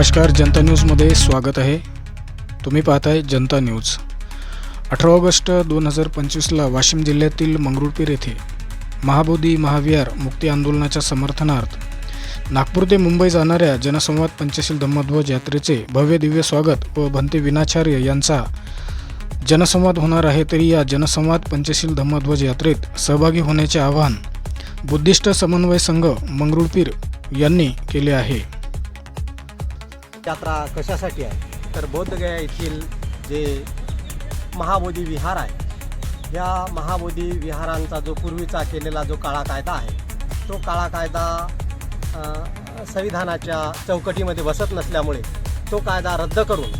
नमस्कार जनता न्यूजमध्ये स्वागत आहे. तुम्ही पाहताय जनता न्यूज. अठरा ऑगस्ट दोन हजार पंचवीसला वाशिम जिल्ह्यातील मंगरुळपीर येथे महाबोधी महाविहार मुक्ती आंदोलनाच्या समर्थनार्थ नागपूर ते मुंबई जाणाऱ्या जनसंवाद पंचशील धम्मध्वज यात्रेचे भव्य दिव्य स्वागत व भंते विनाचार्य यांचा जनसंवाद होणार आहे तरी या जनसंवाद पंचशील धम्मध्वज यात्रेत सहभागी होण्याचे आवाहन बुद्धिस्ट समन्वय संघ मंगरुळपीर यांनी केले आहे. यात्रा कशासाठी आहे? तर बोधगया येथील जे महाबोधी विहार आहे या महाबोधी विहारांचा जो पूर्वीचा केलेला जो काळा कायदा आहे तो काळा कायदा संविधानाच्या चौकटीमध्ये बसत नसल्यामुळे तो कायदा रद्द करून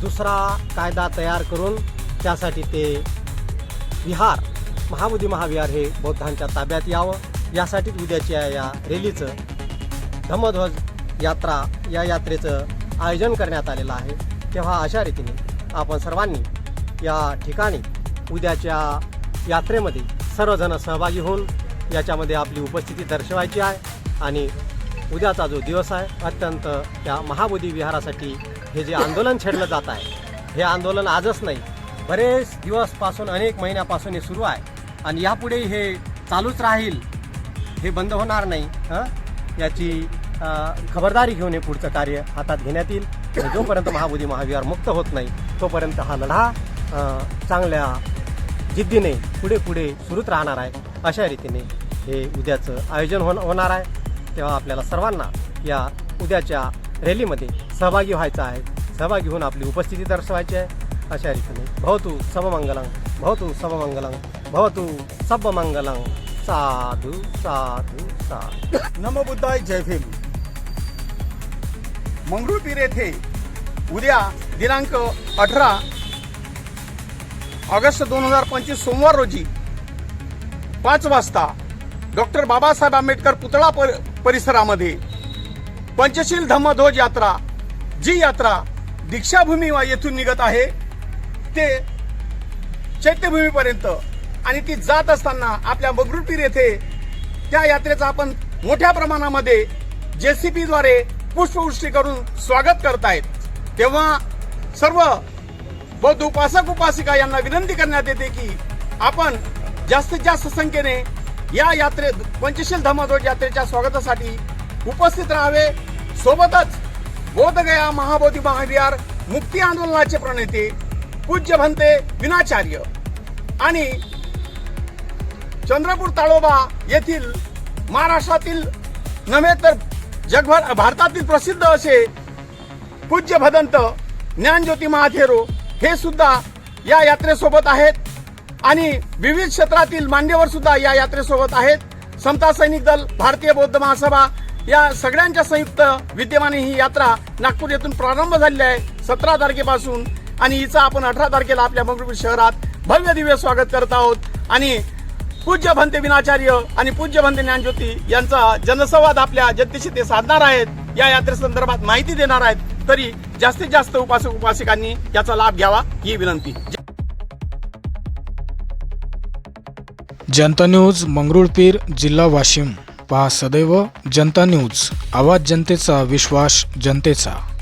दुसरा कायदा तयार करून त्यासाठी ते विहार महाबोधी महाविहार हे बौद्धांच्या ताब्यात यावं. यासाठीच उद्याच्या या रॅलीचं. धम्मध्वज यात्रा या यात्रेचं आयोजन करण्यात आलेलं आहे तेव्हा अशा रीतीने आपण सर्वांनी या ठिकाणी उद्याच्या यात्रेमध्ये सर्वजण सहभागी होऊन याच्यामध्ये आपली उपस्थिती दर्शवायची आहे आणि उद्याचा जो दिवस आहे अत्यंत त्या महाबोधी विहारासाठी हे जे आंदोलन छेडलं जात आहे हे आंदोलन आजच नाही बरेच दिवसपासून अनेक महिन्यापासून हे सुरू आहे आणि यापुढे हे चालूच राहील हे बंद होणार नाही हं? याची खबरदारी घेऊन हे पुढचं कार्य हातात घेण्यात येईल. जोपर्यंत महाबोधी महाविहार मुक्त होत नाही तोपर्यंत हा लढा चांगल्या जिद्दीने पुढे पुढे सुरूच राहणार आहे. अशा रीतीने हे उद्याचं आयोजन होण होणार आहे. तेव्हा आपल्याला सर्वांना या उद्याच्या रॅलीमध्ये सहभागी व्हायचं आहे. सहभागी होऊन आपली उपस्थिती दर्शवायची आहे. अशा रीतीने भवतु सबमंगलं भवतु सबमंगलं भवतु सबमंगलं साधू साधू साधू. नमबुद्धाय जय भीम. मंगरुळपीर येथे उद्या दिनांक अठरा ऑगस्ट दोन हजार पंचवीस सोमवार रोजी पाच वाजता डॉक्टर बाबासाहेब आंबेडकर पुतळा पर परिसरामध्ये पंचशील धम्मध्वज यात्रा जी यात्रा दीक्षाभूमी येथून निघत आहे. ते चैत्यभूमीपर्यंत आणि ती जात असताना आपल्या मंगरुळपीर येथे त्या यात्रेचा आपण मोठ्या प्रमाणामध्ये जे सी पीद्वारे पुष्पवृष्टी करून स्वागत करतायत. तेव्हा सर्व बौद्ध उपासक उपासिका यांना विनंती करण्यात येते की आपण जास्तीत जास्त संख्येने या यात्रे पंचशील धम्मध्वज यात्रेच्या स्वागतासाठी उपस्थित राहावे. सोबतच बोधगया महाबोधी महाविहार मुक्ती आंदोलनाचे प्रणेते पूज्य भंते विनाचार्य आणि चंद्रपूर ताळोबा येथील महाराष्ट्रातील नव्हे तर जगभर भारतातील प्रसिद्ध असे पूज्य भदंत ज्ञानज्योती महाथेरो हे सुद्धा या यात्रेसोबत आहेत. आणि विविध क्षेत्रातील मान्यवर सुद्धा या यात्रेसोबत आहेत. समता सैनिक दल भारतीय बौद्ध महासभा या सगळ्यांच्या संयुक्त विद्यमाने ही यात्रा नागपूर येथून प्रारंभ झालेली आहे सतरा तारखेपासून. आणि हिचा आपण अठरा तारखेला आपल्या मंगळूर शहरात भव्य दिव्य स्वागत करत आहोत. आणि पूज्य भंते विनाचार्य आणि पूज्य भंते ज्ञानज्योती यांचा जनसंवाद आपल्या जनतेशी ते साधणार आहेत. या यात्रेसंदर्भात माहिती देणार आहेत. तरी जास्तीत जास्त उपासक उपासिकांनी याचा लाभ घ्यावा ही विनंती. जनता न्यूज मंगरुळपीर जिल्हा वाशिम. पहा सदैव जनता न्यूज. आवाज जनतेचा विश्वास जनतेचा.